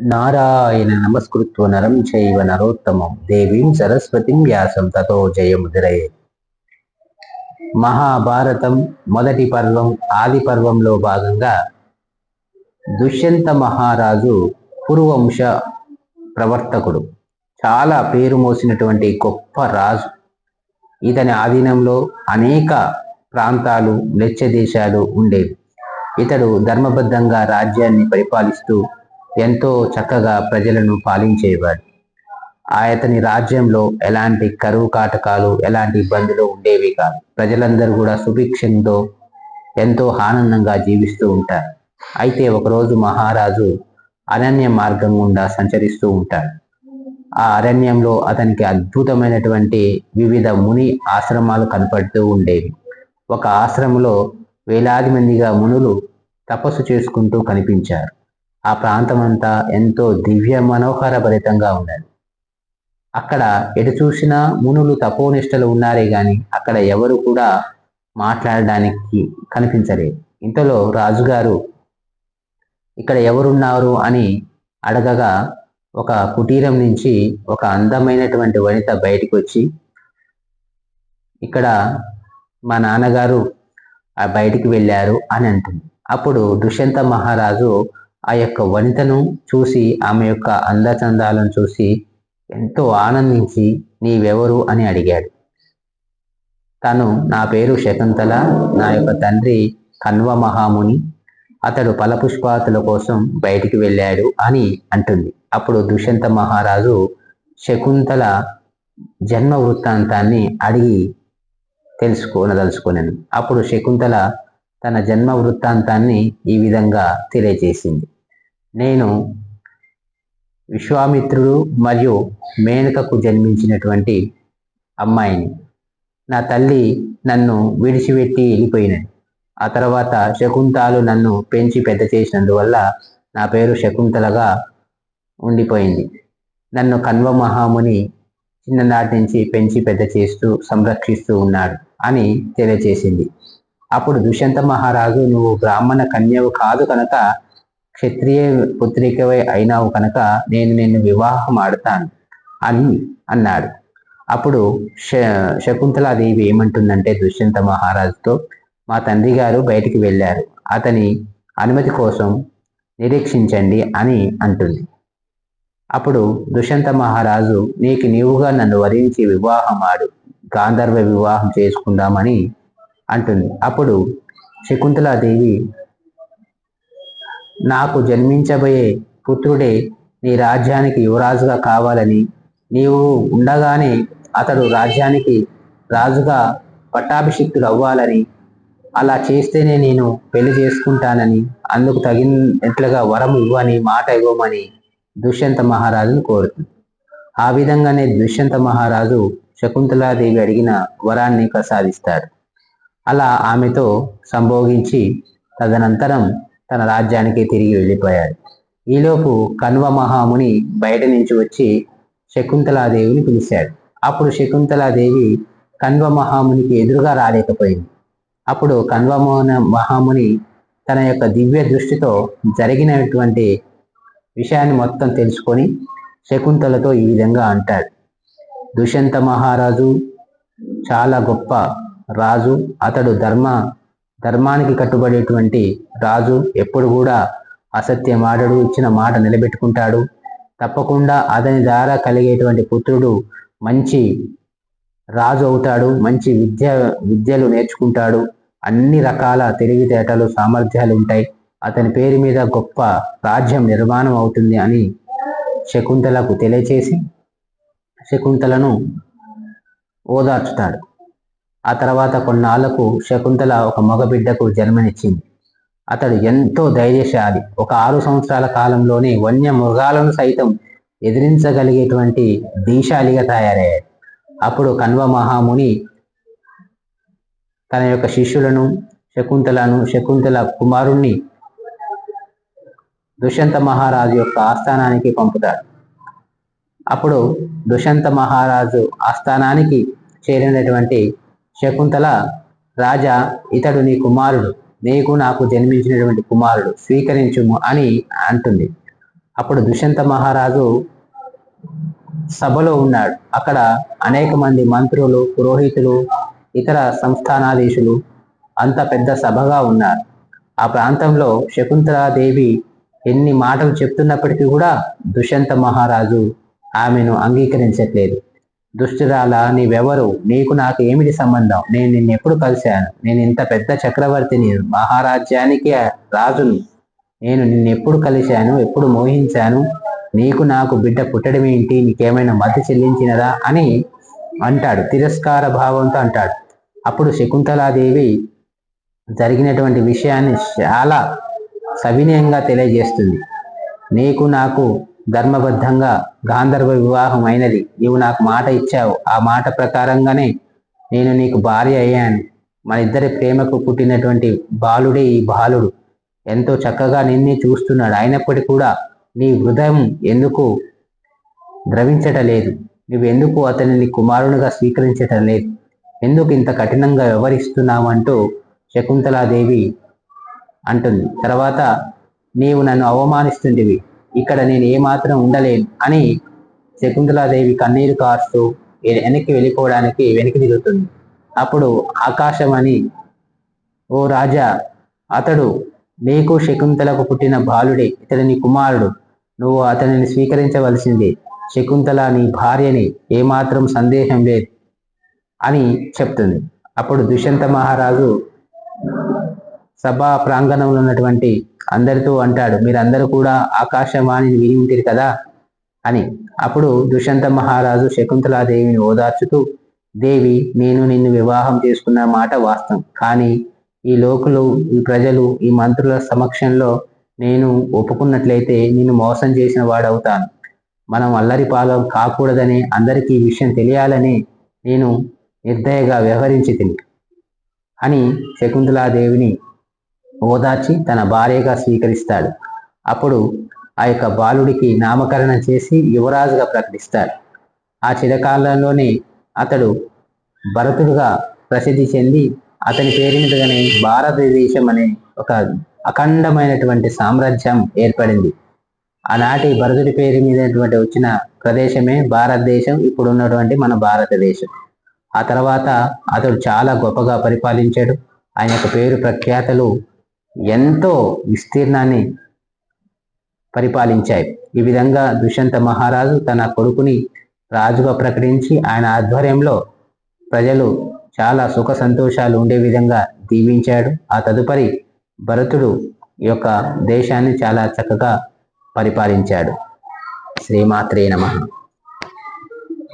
నారాయణ నమస్కృత్వ నరం చైవ నరోత్తమం. దేవీం సరస్వతిం వ్యాసం తతో జయముదిరయే మహాభారతం మొదటి పర్వం ఆది పర్వంలో భాగంగా దుష్యంత మహారాజు కురువంశ ప్రవర్తకుడు. చాలా పేరు మోసినటువంటి గొప్ప రాజు. ఇతని ఆధీనంలో అనేక ప్రాంతాలు లెచ్చ దేశాలు ఉండేవి. ఇతడు ధర్మబద్ధంగా రాజ్యాన్ని పరిపాలిస్తూ ఎంతో చక్కగా ప్రజలను పాలించేవాడు. ఆ అతని రాజ్యంలో ఎలాంటి కరువు కాటకాలు ఎలాంటి ఇబ్బందులు ఉండేవి కాదు. ప్రజలందరూ కూడా సుభిక్షంతో ఎంతో ఆనందంగా జీవిస్తూ ఉంటారు. అయితే ఒకరోజు మహారాజు అరణ్య మార్గం గుండా సంచరిస్తూ ఉంటాడు. ఆ అరణ్యంలో అతనికి అద్భుతమైనటువంటి వివిధ ముని ఆశ్రమాలు కనపడుతూ ఉండేవి. ఒక ఆశ్రమంలో వేలాది మందిగా మునులు తపస్సు చేసుకుంటూ కనిపించారు. ఆ ప్రాంతం అంతా ఎంతో దివ్య మనోహర భరితంగా ఉన్నది. అక్కడ ఎటు చూసినా మునులు తపోనిష్టలు ఉన్నారే గాని అక్కడ ఎవరు కూడా మాట్లాడడానికి కనిపించలేదు. ఇంతలో రాజుగారు ఇక్కడ ఎవరున్నారు? అని అడగగా ఒక కుటీరం నుంచి ఒక అందమైనటువంటి వనిత బయటికి వచ్చి ఇక్కడ మా నాన్నగారు ఆ బయటికి వెళ్ళారు అని అంటుంది. అప్పుడు దుష్యంత మహారాజు ఆ యొక్క వనితను చూసి ఆమె యొక్క అందచందాలను చూసి ఎంతో ఆనందించి నీవెవరు? అని అడిగాడు. తను నా పేరు శకుంతల నా యొక్క తండ్రి కన్వ మహాముని అతడు ఫలపుష్పాతుల కోసం బయటికి వెళ్ళాడు అని అంటుంది. అప్పుడు దుష్యంత మహారాజు శకుంతల జన్మ వృత్తాంతాన్ని అడిగి తెలుసుకోనదలుచుకున్నాను అప్పుడు శకుంతల తన జన్మ వృత్తాంతాన్ని ఈ విధంగా తెలియజేసింది. నేను విశ్వామిత్రుడు మరియు మేనకకు జన్మించినటువంటి అమ్మాయిని. నా తల్లి నన్ను విడిచిపెట్టి వెళ్ళిపోయినది. ఆ తర్వాత శకుంతాలు నన్ను పెంచి పెద్ద చేసినందువల్ల నా పేరు శకుంతలగా ఉండిపోయింది. నన్ను కన్వ మహాముని చిన్ననాటి నుంచి పెంచి పెద్ద చేస్తూ సంరక్షిస్తూ ఉన్నాడు అని తెలియచేసింది అప్పుడు దుష్యంత మహారాజు నువ్వు బ్రాహ్మణ కన్యవు కాదు కనుక క్షత్రియ పుత్రికవై అయినావు కనుక నేను నిన్ను వివాహం ఆడతాను అని అన్నాడు. అప్పుడు శ శకుంతలాదేవి ఏమంటుందంటే దుష్యంత మహారాజుతో మా తండ్రి గారు బయటికి వెళ్ళారు. అతని అనుమతి కోసం నిరీక్షించండి అని అంటుంది. అప్పుడు దుష్యంత మహారాజు నీకు నీవుగా నన్ను వరించి వివాహం ఆడు. గాంధర్వ వివాహం చేసుకుందామని అంటుంది. అప్పుడు శకుంతలాదేవి నాకు జన్మించబోయే పుత్రుడే నీ రాజ్యానికి యువరాజుగా కావాలని నీవు ఉండగానే అతడు రాజ్యానికి రాజుగా పట్టాభిషిక్తుడు అవ్వాలని అలా చేస్తేనే నేను పెళ్ళి చేసుకుంటానని అందుకు తగినట్లుగా వరం ఇవ్వని మాట ఇవ్వమని దుష్యంత మహారాజును కోరుతుంది. ఆ విధంగానే దుష్యంత మహారాజు శకుంతలాదేవి అడిగిన వరాన్ని ప్రసాదిస్తాడు. అలా ఆమెతో సంభోగించి తదనంతరం తన రాజ్యానికి తిరిగి వెళ్ళిపోయాడు. ఈలోపు కన్వ మహాముని బయట నుంచి వచ్చి శకుంతలాదేవిని పిలిచాడు. అప్పుడు శకుంతలాదేవి కన్వ మహామునికి ఎదురుగా రాలేకపోయింది. అప్పుడు కన్వ మహాముని తన యొక్క దివ్య దృష్టితో జరిగినటువంటి విషయాన్ని మొత్తం తెలుసుకొని శకుంతలతో ఈ విధంగా అంటాడు. దుష్యంత మహారాజు చాలా గొప్ప రాజు అతడు ధర్మ ధర్మానికి కట్టుబడేటువంటి రాజు ఎప్పుడు కూడా అసత్యం ఆడడు ఇచ్చిన మాట నిలబెట్టుకుంటాడు. తప్పకుండా అతని ద్వారా కలిగేటువంటి పుత్రుడు మంచి రాజు అవుతాడు మంచి విద్య విద్యలు నేర్చుకుంటాడు. అన్ని రకాల తెలివితేటలు సామర్థ్యాలు ఉంటాయి. అతని పేరు మీద గొప్ప రాజ్యం నిర్మాణం అవుతుంది అని శకుంతలకు తెలియచేసి శకుంతలను ఓదార్చుతాడు. ఆ తర్వాత కొన్నాళ్ళకు శకుంతల ఒక మగబిడ్డకు జన్మనిచ్చింది. అతడు ఎంతో ధైర్యశాలి. ఒక ఆరు సంవత్సరాల కాలంలోనే వన్య మృగాలను సైతం ఎదిరించగలిగేటువంటి దీశాలిగా తయారయ్యాడు. అప్పుడు కన్వ మహాముని తన యొక్క శిష్యులను శకుంతలను శకుంతల కుమారుణ్ణి దుష్యంత మహారాజు యొక్క ఆస్థానానికి పంపుతాడు. అప్పుడు దుష్యంత మహారాజు ఆస్థానానికి చేరినటువంటి శకుంతల రాజా ఇతడు నీ కుమారుడు నీకు నాకు జన్మించినటువంటి కుమారుడు స్వీకరించుము అని అంటుంది. అప్పుడు దుష్యంత మహారాజు సభలో ఉన్నాడు. అక్కడ అనేక మంది మంత్రులు పురోహితులు ఇతర సంస్థానాధీశులు అంత పెద్ద సభగా ఉన్నారు. ఆ ప్రాంతంలో శకుంతలాదేవి ఎన్ని మాటలు చెప్తున్నప్పటికీ కూడా దుష్యంత మహారాజు ఆమెను అంగీకరించట్లేదు. దుష్టురాల నీవెవరు నీకు నాకు ఏమిటి సంబంధం? నేను నిన్ను ఎప్పుడు కలిశాను. నేను ఇంత పెద్ద చక్రవర్తిని మహారాజ్యానికి రాజుని. నేను నిన్ను ఎప్పుడు కలిశాను ఎప్పుడు మోహించాను. నీకు నాకు బిడ్డ పుట్టడం ఏంటి నీకేమైనా మతి చెల్లించినదా? అని అంటాడు. తిరస్కార భావంతో అంటాడు. అప్పుడు శకుంతలాదేవి జరిగినటువంటి విషయాన్ని చాలా సవినయంగా తెలియజేస్తుంది. నీకు నాకు ధర్మబద్ధంగా గాంధర్వ వివాహం అయినది నీవు నాకు మాట ఇచ్చావు. ఆ మాట ప్రకారంగానే నేను నీకు భార్య అయ్యాను. మన ఇద్దరి ప్రేమకు పుట్టినటువంటి బాలుడే ఈ బాలుడు. ఎంతో చక్కగా నిన్నే చూస్తున్నాడు. అయినప్పటికీ కూడా నీ హృదయం ఎందుకు ద్రవించటం లేదు నువ్వు ఎందుకు అతనిని కుమారునిగా స్వీకరించటం లేదు ఎందుకు ఇంత కఠినంగా వ్యవహరిస్తున్నావంటూ శకుంతలాదేవి అంటుంది. తర్వాత నీవు నన్ను అవమానిస్తుంటివి. ఇక్కడ నేను ఏమాత్రం ఉండలేను అని శకుంతలాదేవి కన్నీరు కారుస్తూ వెనక్కి వెళ్ళిపోవడానికి వెనక్కి దిగుతుంది. అప్పుడు ఆకాశం అని ఓ రాజా అతడు నీకు శకుంతలకు పుట్టిన బాలుడే ఇతడు నీ కుమారుడు. నువ్వు అతనిని స్వీకరించవలసిందే శకుంతల నీ భార్యని ఏమాత్రం సందేహం లేదు అని చెప్తుంది. అప్పుడు దుష్యంత మహారాజు సభా ప్రాంగణంలో ఉన్నటువంటి అందరితో అంటాడు మీరందరూ కూడా ఆకాశవాణిని విని ఉంటారు కదా అని. అప్పుడు దుష్యంత మహారాజు శకుంతలాదేవిని ఓదార్చుతూ దేవి నేను నిన్ను వివాహం చేసుకున్న మాట వాస్తవం. కానీ ఈ లోకులు ఈ ప్రజలు ఈ మంత్రుల సమక్షంలో నేను ఒప్పుకున్నట్లయితే నిన్ను మోసం చేసిన వాడవుతాను. మనం అల్లరి పాలం కాకూడదని అందరికీ ఈ విషయం తెలియాలని నేను నిర్దయగా వ్యవహరించి తిని అని శకుంతలాదేవిని ఓదార్చి తన భార్యగా స్వీకరిస్తాడు. అప్పుడు ఆ యొక్క బాలుడికి నామకరణం చేసి యువరాజుగా ప్రకటిస్తాడు. ఆ చిరకాలంలోనే అతడు భరతుడుగా ప్రసిద్ధి చెంది అతని పేరు మీదుగానే భారతదేశం అనే ఒక అఖండమైనటువంటి సామ్రాజ్యం ఏర్పడింది. ఆనాటి భరతుడి పేరు మీదటువంటి వచ్చిన ప్రదేశమే భారతదేశం ఇప్పుడు ఉన్నటువంటి మన భారతదేశం. ఆ తర్వాత అతడు చాలా గొప్పగా పరిపాలించాడు. ఆయన యొక్క పేరు ప్రఖ్యాతలు ఎంతో విస్తీర్ణాన్ని పరిపాలించాయి. ఈ విధంగా దుష్యంత మహారాజు తన కొడుకుని రాజుగా ప్రకటించి ఆయన ఆధ్వర్యంలో ప్రజలు చాలా సుఖ సంతోషాలు ఉండే విధంగా దీవించాడు. ఆ తదుపరి భరతుడు ఈ యొక్క దేశాన్ని చాలా చక్కగా పరిపాలించాడు. శ్రీమాత్రే నమ.